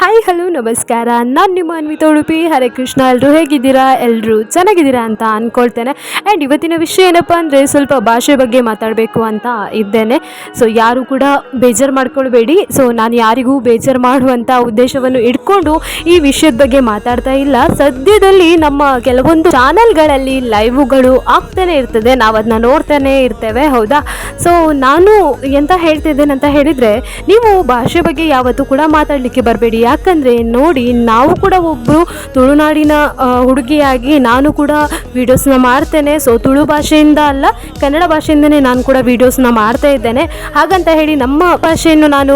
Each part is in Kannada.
ಹಾಯ್ ಹಲೋ ನಮಸ್ಕಾರ. ನಾನು ನಿಮ್ಮ ಅನ್ವಿತ ಉಡುಪಿ. ಹರೇ ಕೃಷ್ಣ. ಎಲ್ಲರೂ ಹೇಗಿದ್ದೀರಾ? ಎಲ್ಲರೂ ಚೆನ್ನಾಗಿದ್ದೀರಾ ಅಂತ ಅಂದ್ಕೊಳ್ತೇನೆ ಆ್ಯಂಡ್ ಇವತ್ತಿನ ವಿಷಯ ಏನಪ್ಪ ಅಂದರೆ ಸ್ವಲ್ಪ ಭಾಷೆ ಬಗ್ಗೆ ಮಾತಾಡಬೇಕು ಅಂತ ಇದ್ದೇನೆ. ಸೊ ಯಾರು ಕೂಡ ಬೇಜಾರು ಮಾಡ್ಕೊಳ್ಬೇಡಿ. ಸೊ ನಾನು ಯಾರಿಗೂ ಬೇಜಾರು ಮಾಡುವಂಥ ಉದ್ದೇಶವನ್ನು ಇಟ್ಕೊಂಡು ಈ ವಿಷಯದ ಬಗ್ಗೆ ಮಾತಾಡ್ತಾ ಇಲ್ಲ. ಸದ್ಯದಲ್ಲಿ ನಮ್ಮ ಕೆಲವೊಂದು ಚಾನಲ್ಗಳಲ್ಲಿ ಲೈವ್ಗಳು ಆಗ್ತಾನೆ ಇರ್ತದೆ. ನಾವು ಅದನ್ನ ನೋಡ್ತಾನೆ ಇರ್ತೇವೆ, ಹೌದಾ? ಸೊ ನಾನು ಎಂತ ಹೇಳ್ತಿದ್ದೇನೆ ಅಂತ ಹೇಳಿದರೆ, ನೀವು ಭಾಷೆ ಬಗ್ಗೆ ಯಾವತ್ತೂ ಕೂಡ ಮಾತಾಡಲಿಕ್ಕೆ ಬರಬೇಡಿ. ಯಾಕಂದರೆ ನೋಡಿ, ನಾವು ಕೂಡ ಒಬ್ಬರು ತುಳುನಾಡಿನ ಹುಡುಗಿಯಾಗಿ ನಾನು ಕೂಡ ವೀಡಿಯೋಸ್ನ ಮಾಡ್ತೇನೆ. ಸೊ ತುಳು ಭಾಷೆಯಿಂದ ಅಲ್ಲ, ಕನ್ನಡ ಭಾಷೆಯಿಂದನೇ ನಾನು ಕೂಡ ವೀಡಿಯೋಸ್ನ ಮಾಡ್ತಾ ಇದ್ದೇನೆ. ಹಾಗಂತ ಹೇಳಿ ನಮ್ಮ ಭಾಷೆಯನ್ನು ನಾನು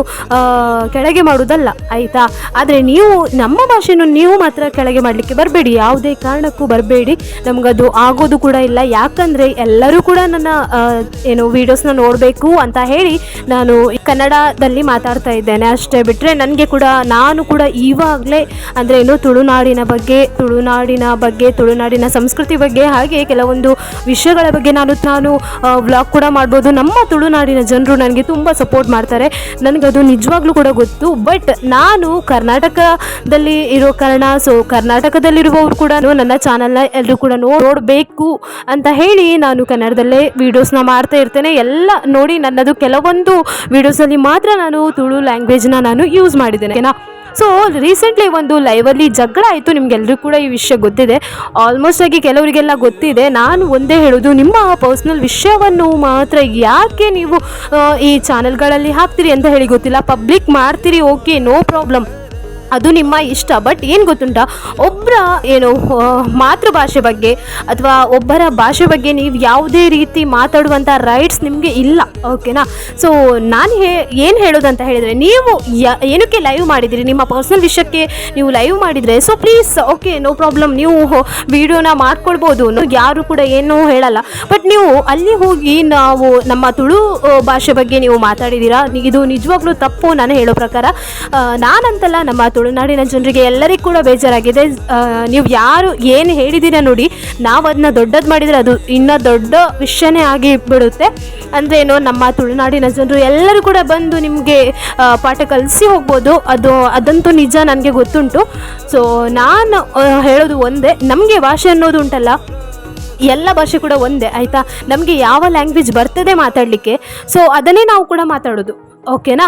ಕೆಳಗೆ ಮಾಡೋದಲ್ಲ ಆಯಿತಾ? ಆದರೆ ನೀವು, ನಮ್ಮ ಭಾಷೆಯನ್ನು ನೀವು ಮಾತ್ರ ಕೆಳಗೆ ಮಾಡಲಿಕ್ಕೆ ಬರಬೇಡಿ. ಯಾವುದೇ ಕಾರಣಕ್ಕೂ ಬರಬೇಡಿ. ನಮಗದು ಆಗೋದು ಕೂಡ ಇಲ್ಲ. ಯಾಕಂದರೆ ಎಲ್ಲರೂ ಕೂಡ ನನ್ನ ಏನು ವೀಡಿಯೋಸ್ನ ನೋಡಬೇಕು ಅಂತ ಹೇಳಿ ನಾನು ಕನ್ನಡದಲ್ಲಿ ಮಾತಾಡ್ತಾ ಇದ್ದೇನೆ. ಅಷ್ಟೇ ಬಿಟ್ಟರೆ ನನಗೆ ಕೂಡ ನಾನು ಕೂಡ ಇವಾಗಲೇ ಅಂದರೆ ಏನು ತುಳುನಾಡಿನ ಬಗ್ಗೆ ತುಳುನಾಡಿನ ಬಗ್ಗೆ, ತುಳುನಾಡಿನ ಸಂಸ್ಕೃತಿ ಬಗ್ಗೆ, ಹಾಗೆ ಕೆಲವೊಂದು ವಿಷಯಗಳ ಬಗ್ಗೆ ನಾನು ನಾನು ವ್ಲಾಗ್ ಕೂಡ ಮಾಡ್ಬೋದು. ನಮ್ಮ ತುಳುನಾಡಿನ ಜನರು ನನಗೆ ತುಂಬ ಸಪೋರ್ಟ್ ಮಾಡ್ತಾರೆ. ನನಗದು ನಿಜವಾಗ್ಲೂ ಕೂಡ ಗೊತ್ತು. ಬಟ್ ನಾನು ಕರ್ನಾಟಕದಲ್ಲಿ ಇರೋ ಕಾರಣ ಸೊ ಕರ್ನಾಟಕದಲ್ಲಿರುವವರು ಕೂಡ ನನ್ನ ಚಾನಲ್ನ ಎಲ್ಲರೂ ಕೂಡ ನೋಡಬೇಕು ಅಂತ ಹೇಳಿ ನಾನು ಕನ್ನಡದಲ್ಲೇ ವೀಡಿಯೋಸ್ನ ಮಾಡ್ತಾ ಇರ್ತೇನೆ. ಎಲ್ಲ ನೋಡಿ ನನ್ನದು ಕೆಲವೊಂದು ವೀಡಿಯೋಸಲ್ಲಿ ಮಾತ್ರ ನಾನು ತುಳು ಲ್ಯಾಂಗ್ವೇಜ್ನ ನಾನು ಯೂಸ್ ಮಾಡಿದ್ದೇನೆ. ಸೊ ರೀಸೆಂಟ್ಲಿ ಒಂದು ಲೈವಲ್ಲಿ ಜಗಳ ಆಯಿತು. ನಿಮ್ಗೆಲ್ಲರಿಗೂ ಕೂಡ ಈ ವಿಷಯ ಗೊತ್ತಿದೆ. ಆಲ್ಮೋಸ್ಟ್ ಆಗಿ ಕೆಲವರಿಗೆಲ್ಲ ಗೊತ್ತಿದೆ. ನಾನು ಒಂದೇ ಹೇಳೋದು, ನಿಮ್ಮ ಪರ್ಸ್ನಲ್ ವಿಷಯವನ್ನು ಮಾತ್ರ ಯಾಕೆ ನೀವು ಈ ಚಾನಲ್ಗಳಲ್ಲಿ ಹಾಕ್ತೀರಿ ಅಂತ ಹೇಳಿ ಗೊತ್ತಿಲ್ಲ. ಪಬ್ಲಿಕ್ ಮಾಡ್ತೀರಿ ಓಕೆ ನೋ ಪ್ರಾಬ್ಲಮ್ ಅದು ನಿಮ್ಮ ಇಷ್ಟ ಬಟ್ ಏನು ಗೊತ್ತುಂಟಾ? ಒಬ್ಬರ ಏನು ಮಾತೃಭಾಷೆ ಬಗ್ಗೆ ಅಥವಾ ಒಬ್ಬರ ಭಾಷೆ ಬಗ್ಗೆ ನೀವು ಯಾವುದೇ ರೀತಿ ಮಾತಾಡುವಂಥ ರೈಟ್ಸ್ ನಿಮಗೆ ಇಲ್ಲ ಓಕೆನಾ ಸೊ ನಾನು ಹೇ, ಏನು ಹೇಳೋದಂತ ಹೇಳಿದರೆ, ನೀವು ಏನಕ್ಕೆ ಲೈವ್ ಮಾಡಿದಿರಿ? ನಿಮ್ಮ ಪರ್ಸ್ನಲ್ ವಿಷಯಕ್ಕೆ ನೀವು ಲೈವ್ ಮಾಡಿದರೆ so please okay no problem ನೀವು ವಿಡಿಯೋನ ಮಾಡ್ಕೊಳ್ಬೋದು ಯಾರು ಕೂಡ ಏನೂ ಹೇಳಲ್ಲ. ಬಟ್ ನೀವು ಅಲ್ಲಿ ಹೋಗಿ ನಾವು ನಮ್ಮ ತುಳು ಭಾಷೆ ಬಗ್ಗೆ ನೀವು ಮಾತಾಡಿದ್ದೀರಾ ಇದು ನಿಜವಾಗ್ಲೂ ತಪ್ಪು ನಾನು ಹೇಳೋ ಪ್ರಕಾರ. ನಾನಂತಲ್ಲ ನಮ್ಮ ತುಳುನಾಡಿನ ಜನರಿಗೆ ಎಲ್ಲರಿಗೂ ಕೂಡ ಬೇಜಾರಾಗಿದೆ. ನೀವು ಯಾರು ಏನು ಹೇಳಿದ್ದೀರಾ ನೋಡಿ, ನಾವು ಅದನ್ನ ದೊಡ್ಡದು ಮಾಡಿದರೆ ಅದು ಇನ್ನೂ ದೊಡ್ಡ ವಿಷಯನೇ ಆಗಿ ಬಿಡುತ್ತೆ ಅಂದರೆ ಏನು ನಮ್ಮ ತುಳುನಾಡಿನ ಜನರು ಎಲ್ಲರೂ ಕೂಡ ಬಂದು ನಿಮಗೆ ಪಾಠ ಕಲಿಸಿ ಹೋಗ್ಬೋದು. ಅದು, ಅದಂತೂ ನಿಜ ನನಗೆ ಗೊತ್ತುಂಟು. ಸೊ ನಾನು ಹೇಳೋದು ಒಂದೇ, ನಮಗೆ ಭಾಷೆ ಅನ್ನೋದು ಉಂಟಲ್ಲ. ಎಲ್ಲ ಭಾಷೆ ಕೂಡ ಒಂದೇ, ಆಯಿತಾ? ನಮಗೆ ಯಾವ ಲ್ಯಾಂಗ್ವೇಜ್ ಬರ್ತದೆ ಮಾತಾಡಲಿಕ್ಕೆ? ಸೊ ಅದನ್ನೇ ನಾವು ಕೂಡ ಮಾತಾಡೋದು. ಓಕೆನಾ?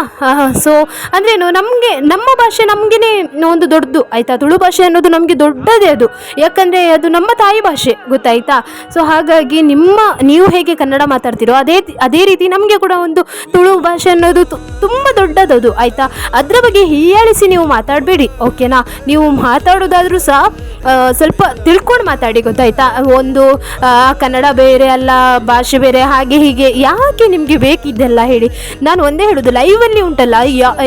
ಸೊ ಅಂದ್ರೇನು, ನಮಗೆ, ನಮ್ಮ ಭಾಷೆ ನಮಗೇ ಒಂದು ದೊಡ್ಡದು, ಆಯಿತಾ? ತುಳು ಭಾಷೆ ಅನ್ನೋದು ನಮಗೆ ದೊಡ್ಡದೇ ಅದು. ಯಾಕಂದರೆ ಅದು ನಮ್ಮ ತಾಯಿ ಭಾಷೆ, ಗೊತ್ತಾಯ್ತಾ? ಸೊ ಹಾಗಾಗಿ ನಿಮ್ಮ, ನೀವು ಹೇಗೆ ಕನ್ನಡ ಮಾತಾಡ್ತೀರೋ, ಅದೇ ಅದೇ ರೀತಿ ನಮಗೆ ಕೂಡ ಒಂದು ತುಳು ಭಾಷೆ ಅನ್ನೋದು ತುಂಬ ದೊಡ್ಡದದು ಆಯಿತಾ? ಅದರ ಬಗ್ಗೆ ಹೀಯಾಳಿಸಿ ನೀವು ಮಾತಾಡಬೇಡಿ, ಓಕೆನಾ? ನೀವು ಮಾತಾಡೋದಾದರೂ ಸಹ ಸ್ವಲ್ಪ ತಿಳ್ಕೊಂಡು ಮಾತಾಡಿ, ಗೊತ್ತಾಯ್ತಾ? ಒಂದು ಕನ್ನಡ ಬೇರೆ ಅಲ್ಲ, ಭಾಷೆ ಬೇರೆ, ಹಾಗೆ ಹೀಗೆ, ಯಾಕೆ ನಿಮಗೆ ಬೇಕಿದ್ದೆಲ್ಲ ಹೇಳಿ. ನಾನು ಒಂದೇ ಹೇಳೋದು ಲೈವಲ್ಲಿ ಉಂಟಲ್ಲ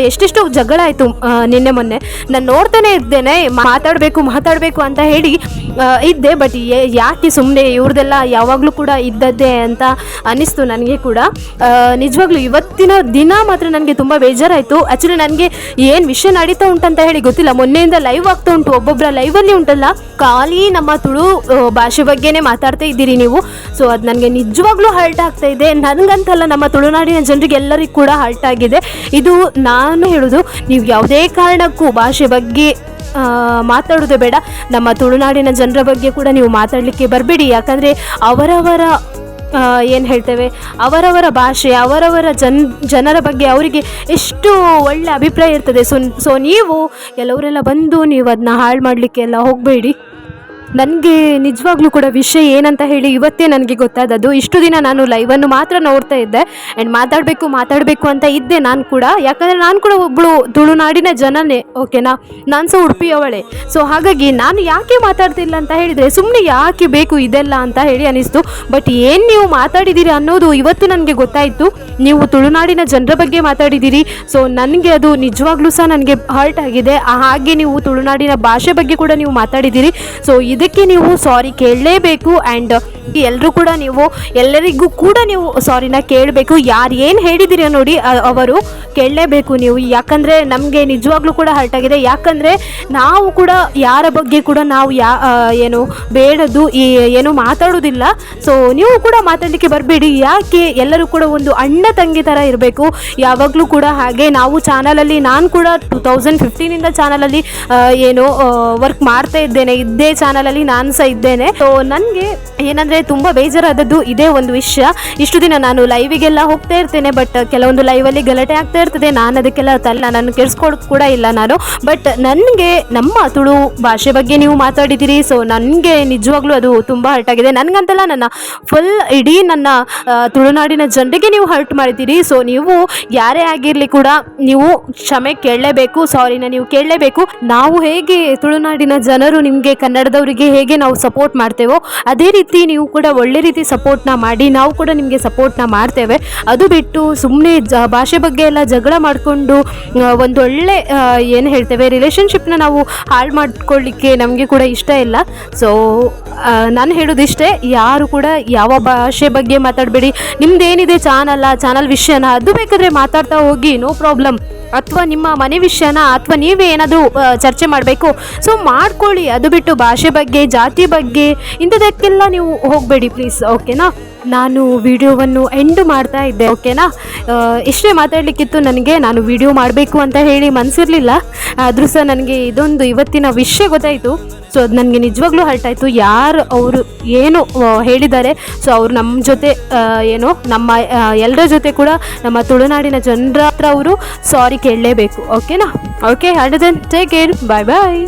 ಎಷ್ಟೆಷ್ಟೋ ಜಗಳ ಆಯಿತು ನಿನ್ನೆ ಮೊನ್ನೆ. ನಾನು ನೋಡ್ತಾನೆ ಇದ್ದೇನೆ ಮಾತಾಡಬೇಕು ಮಾತಾಡಬೇಕು ಅಂತ ಹೇಳಿ ಇದ್ದೆ ಬಟ್ ಯಾಕೆ ಸುಮ್ಮನೆ ಇವ್ರದೆಲ್ಲ ಯಾವಾಗಲೂ ಕೂಡ ಇದ್ದದ್ದೇ ಅಂತ ಅನ್ನಿಸ್ತು ನನಗೆ ಕೂಡ. ನಿಜವಾಗ್ಲೂ ಇವತ್ತಿನ ದಿನ ಮಾತ್ರ ನನಗೆ ತುಂಬ ಬೇಜಾರಾಯಿತು. ಆ್ಯಕ್ಚುಲಿ ನನಗೆ ಏನು ವಿಷಯ ನಡೀತಾ ಉಂಟಂತ ಹೇಳಿ ಗೊತ್ತಿಲ್ಲ. ಮೊನ್ನೆಯಿಂದ ಲೈವ್ ಆಗ್ತಾ ಉಂಟು ಒಬ್ಬೊಬ್ಬರ ಲೈವಲ್ಲಿ ಉಂಟಲ್ಲ. ಖಾಲಿ ನಮ್ಮ ತುಳು ಭಾಷೆ ಬಗ್ಗೆನೇ ಮಾತಾಡ್ತಾ ಇದ್ದೀರಿ ನೀವು. ಸೊ ಅದು ನನಗೆ ನಿಜವಾಗ್ಲೂ ಹರ್ಟ್ ಆಗ್ತಾ ಇದೆ. ನನಗಂತಲ್ಲ ನಮ್ಮ ತುಳುನಾಡಿನ ಜನರಿಗೆ ಎಲ್ಲರಿಗೂ ಕೂಡ ಹರ್ಟ್ ಆಗಿದೆ. ಇದು ನಾನು ಹೇಳೋದು, ನೀವು ಯಾವುದೇ ಕಾರಣಕ್ಕೂ ಭಾಷೆ ಬಗ್ಗೆ ಮಾತಾಡೋದು ಬೇಡ. ನಮ್ಮ ತುಳುನಾಡಿನ ಜನರ ಬಗ್ಗೆ ಕೂಡ ನೀವು ಮಾತಾಡಲಿಕ್ಕೆ ಬರಬೇಡಿ. ಯಾಕಂದರೆ ಅವರವರ ಏನು ಹೇಳ್ತೇವೆ, ಅವರವರ ಭಾಷೆ, ಅವರವರ ಜನ್, ಜನರ ಬಗ್ಗೆ ಅವರಿಗೆ ಎಷ್ಟು ಒಳ್ಳೆ ಅಭಿಪ್ರಾಯ ಇರ್ತದೆ. ಸೊ ಸೊ, ನೀವು ಕೆಲವರೆಲ್ಲ ಬಂದು ನೀವು ಅದನ್ನ ಹಾಳು ಮಾಡಲಿಕ್ಕೆಲ್ಲ ಹೋಗಬೇಡಿ. ನನಗೆ ನಿಜವಾಗ್ಲೂ ಕೂಡ ವಿಷಯ ಏನಂತ ಹೇಳಿ ಇವತ್ತೇ ನನಗೆ ಗೊತ್ತಾದದ್ದು. ಇಷ್ಟು ದಿನ ನಾನು ಲೈವನ್ನು ಮಾತ್ರ ನೋಡ್ತಾ ಇದ್ದೆ. ಆ್ಯಂಡ್ ಮಾತಾಡಬೇಕು ಮಾತಾಡಬೇಕು ಅಂತ ಇದ್ದೆ ನಾನು ಕೂಡ. ಯಾಕಂದರೆ ನಾನು ಕೂಡ ಒಬ್ಬಳು ತುಳುನಾಡಿನ ಜನನೇ ಓಕೆನಾ ನಾನು ಸಹ ಉಡುಪಿಯವಳೆ. ಸೊ ಹಾಗಾಗಿ ನಾನು ಯಾಕೆ ಮಾತಾಡ್ತಿಲ್ಲ ಅಂತ ಹೇಳಿದರೆ ಸುಮ್ಮನೆ ಯಾಕೆ ಬೇಕು ಇದೆಲ್ಲ ಅಂತ ಹೇಳಿ ಅನಿಸ್ತು. ಬಟ್ ಏನು ನೀವು ಮಾತಾಡಿದ್ದೀರಿ ಅನ್ನೋದು ಇವತ್ತು ನನಗೆ ಗೊತ್ತಾಯಿತು. ನೀವು ತುಳುನಾಡಿನ ಜನರ ಬಗ್ಗೆ ಮಾತಾಡಿದ್ದೀರಿ ಸೊ ನನಗೆ ಅದು ನಿಜವಾಗ್ಲೂ ಸಹ ನನಗೆ ಹರ್ಟ್ ಆಗಿದೆ. ಹಾಗೆ ನೀವು ತುಳುನಾಡಿನ ಭಾಷೆ ಬಗ್ಗೆ ಕೂಡ ನೀವು ಮಾತಾಡಿದ್ದೀರಿ ಸೊ ಇದಕ್ಕೆ ನೀವು ಸಾರಿ ಕೇಳಲೇಬೇಕು ಆ್ಯಂಡ್ ಎಲ್ಲರೂ ಕೂಡ ನೀವು, ಎಲ್ಲರಿಗೂ ಕೂಡ ನೀವು ಸಾರಿನ ಕೇಳಬೇಕು. ಯಾರು ಏನು ಹೇಳಿದಿರ ನೋಡಿ ಅವರು ಕೇಳಲೇಬೇಕು ನೀವು. ಯಾಕಂದರೆ ನಮಗೆ ನಿಜವಾಗ್ಲೂ ಕೂಡ ಹರ್ಟ್ ಆಗಿದೆ. ಯಾಕಂದರೆ ನಾವು ಕೂಡ ಯಾರ ಬಗ್ಗೆ ಕೂಡ ನಾವು ಯಾ ಏನು ಬೇಡದು ಏನು ಮಾತಾಡೋದಿಲ್ಲ. ಸೊ ನೀವು ಕೂಡ ಮಾತಾಡಲಿಕ್ಕೆ ಬರಬೇಡಿ. ಯಾಕೆ ಎಲ್ಲರೂ ಕೂಡ ಒಂದು ಅಣ್ಣ ತಂಗಿ ಥರ ಇರಬೇಕು? ಯಾವಾಗಲೂ ಕೂಡ ಹಾಗೆ ನಾವು ಚಾನಲಲ್ಲಿ ನಾನು ಕೂಡ ಟೂ ತೌಸಂಡ್ ಫಿಫ್ಟೀನಿಂದ ಚಾನಲಲ್ಲಿ ಏನು ವರ್ಕ್ ಮಾಡ್ತಾ ಇದ್ದೇನೆ. ಇದ್ದೇ ಚಾನಲಲ್ಲಿ ನಾನು ಸಹ ಇದ್ದೇನೆ. ಸೊ ನನಗೆ ಏನಂದರೆ ತುಂಬ ಬೇಜಾರಾದದ್ದು ಇದೇ ಒಂದು ವಿಷಯ. ಇಷ್ಟು ದಿನ ನಾನು ಲೈವಿಗೆಲ್ಲ ಹೋಗ್ತಾ ಇರ್ತೇನೆ ಬಟ್ ಕೆಲವೊಂದು ಲೈವಲ್ಲಿ ಗಲಾಟೆ ಆಗ್ತಾ ಇರ್ತದೆ. ನಾನು ಅದಕ್ಕೆಲ್ಲ ತಲ್ಲ, ನಾನು ಕೆಡಿಸ್ಕೊಳ್ಳೋದು ಕೂಡ ಇಲ್ಲ ನಾನು. ಬಟ್ ನನಗೆ, ನಮ್ಮ ತುಳು ಭಾಷೆ ಬಗ್ಗೆ ನೀವು ಮಾತಾಡಿದ್ದೀರಿ ಸೊ ನನಗೆ ನಿಜವಾಗ್ಲೂ ಅದು ತುಂಬ ಹರ್ಟ್ ಆಗಿದೆ. ನನಗಂತಲ್ಲ, ನನ್ನ ಫುಲ್ ಇಡೀ ನನ್ನ ತುಳುನಾಡಿನ ಜನರಿಗೆ ನೀವು ಹರ್ಟ್ ಮಾಡಿದ್ದೀರಿ. ಸೊ ನೀವು ಯಾರೇ ಆಗಿರಲಿ ಕೂಡ ನೀವು ಕ್ಷಮೆ ಕೇಳಲೇಬೇಕು ಸಾರಿನ ನೀವು ಕೇಳಲೇಬೇಕು. ನಾವು ಹೇಗೆ ತುಳುನಾಡಿನ ಜನರು ನಿಮಗೆ ಕನ್ನಡದವರಿಗೆ ಹೇಗೆ ನಾವು ಸಪೋರ್ಟ್ ಮಾಡ್ತೇವೋ, ಅದೇ ರೀತಿ ನೀವು ಕೂಡ ಒಳ್ಳೆ ರೀತಿ ಸಪೋರ್ಟ್ನ ಮಾಡಿ, ನಾವು ಕೂಡ ನಿಮಗೆ ಸಪೋರ್ಟ್ನ ಮಾಡ್ತೇವೆ. ಅದು ಬಿಟ್ಟು ಸುಮ್ಮನೆ ಜ, ಭಾಷೆ ಬಗ್ಗೆ ಎಲ್ಲ ಜಗಳ ಮಾಡಿಕೊಂಡು ಒಂದು ಒಳ್ಳೆ ಏನು ಹೇಳ್ತೇವೆ ರಿಲೇಷನ್ಶಿಪ್ನ ನಾವು ಹಾಳು ಮಾಡ್ಕೊಳ್ಳಿಕ್ಕೆ ನಮಗೆ ಕೂಡ ಇಷ್ಟ ಇಲ್ಲ. ಸೊ ನಾನು ಹೇಳೋದಿಷ್ಟೇ, ಯಾರು ಕೂಡ ಯಾವ ಭಾಷೆ ಬಗ್ಗೆ ಮಾತಾಡಬೇಡಿ. ನಿಮ್ದೇನಿದೆ ಚಾನಲ್ ಆ ಚಾನಲ್ ವಿಷಯನ, ಅದು ಬೇಕಾದರೆ ಮಾತಾಡ್ತಾ ಹೋಗಿ ನೋ ಪ್ರಾಬ್ಲಮ್ ಅಥವಾ ನಿಮ್ಮ ಮನೆ ವಿಷಯನ ಅಥವಾ ನೀವೇ ಏನಾದರೂ ಚರ್ಚೆ ಮಾಡಬೇಕು. ಸೊ ಮಾಡ್ಕೊಳ್ಳಿ. ಅದು ಬಿಟ್ಟು ಭಾಷೆ ಬಗ್ಗೆ, ಜಾತಿ ಬಗ್ಗೆ, ಇಂಥದಕ್ಕೆಲ್ಲ ನೀವು ಹೋಗಬೇಡಿ ಪ್ಲೀಸ್ ಓಕೆನಾ ನಾನು ವಿಡಿಯೋವನ್ನು ಎಂಡ್ ಮಾಡ್ತಾ ಇದ್ದೆ ಓಕೆನಾ ಇಷ್ಟೇ ಮಾತಾಡಲಿಕ್ಕಿತ್ತು ನನಗೆ, ನಾನು ವಿಡಿಯೋ ಮಾಡಬೇಕು ಅಂತ ಹೇಳಿ ಮನಸ್ಸಿರಲಿಲ್ಲ ಆದರೂ ಸಹ ನನಗೆ ಇದೊಂದು ಇವತ್ತಿನ ವಿಷಯ ಗೊತ್ತಾಯಿತು. ಸೊ ಅದು ನನಗೆ ನಿಜವಾಗ್ಲೂ ಹರ್ಟ್ ಆಯಿತು. ಯಾರು ಅವರು ಏನು ಹೇಳಿದ್ದಾರೆ. ಸೊ ಅವರು ನಮ್ಮ ಜೊತೆ ಏನು, ನಮ್ಮ ಎಲ್ಲರ ಜೊತೆ ಕೂಡ ನಮ್ಮ ತುಳುನಾಡಿನ ಜನರ ಹತ್ರ ಅವರು ಸಾರಿ ಕೇಳಲೇಬೇಕು. ಓಕೆನಾ okay then take care bye bye